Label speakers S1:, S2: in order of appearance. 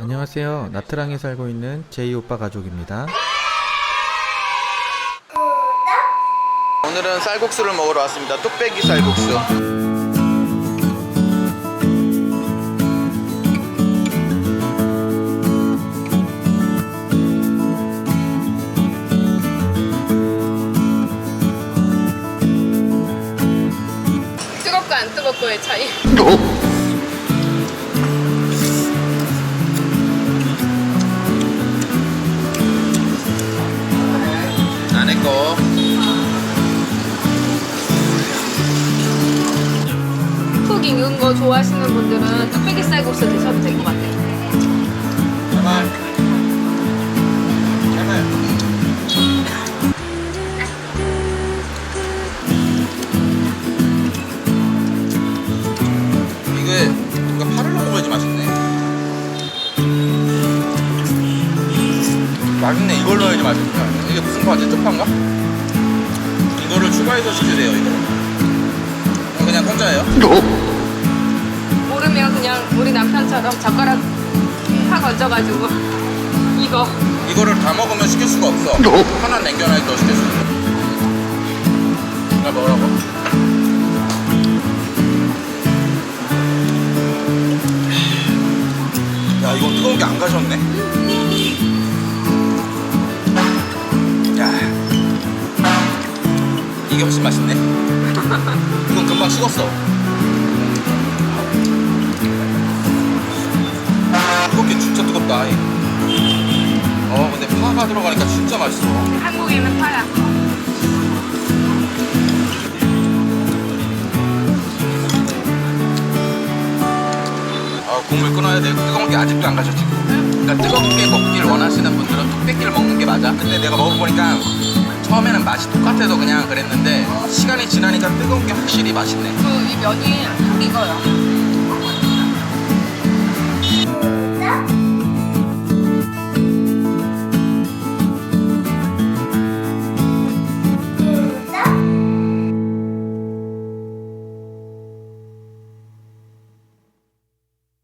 S1: 안녕하세요. 나트랑에 살고 있는 제이 오빠 가족입니다. 오늘은 쌀국수를 먹으러 왔습니다. 뚝배기 쌀국수.
S2: 뜨겁고 안 뜨겁고의 차이. 익은 거 좋아하시는 분들은 뚝배기 쌀국수 드셔도 될 것 같아요.
S1: 제발. 제발. 이게 이거 파를 넣어 먹어야지 맛있네. 맛있네. 이걸 넣어야지 맛있다. 이게 무슨 파지? 쪽파인가? 이거를 추가해서 시키세요. 이거. 이거 그냥 공짜예요?
S2: 모르면 그냥 우리 남편처럼 젓가락 팍 얹어가지고 이거
S1: 이거를 다 먹으면 시킬 수가 없어. 하나 남겨놔야 또 시킬 수 있어. 나 먹으라고? 야, 이거 뜨거운 게 안 가셨네. 야, 이게 훨씬 맛있네. 이건 금방 식었어. 진짜 뜨겁다. 이. 어 근데 파가 들어가니까 진짜 맛있어
S2: 한국에는 파야.
S1: 아 국물 끊어야 돼 뜨거운 게 아직도 안 가셨지 그러니까 뜨겁게 먹길 원하시는 분들은 뚝배기를 먹는 게 맞아 근데 내가 먹어보니까 처음에는 맛이 똑같아서 그냥 그랬는데 시간이 지나니까 뜨거운 게 확실히 맛있네
S2: 그 이 면이 푹 익어요.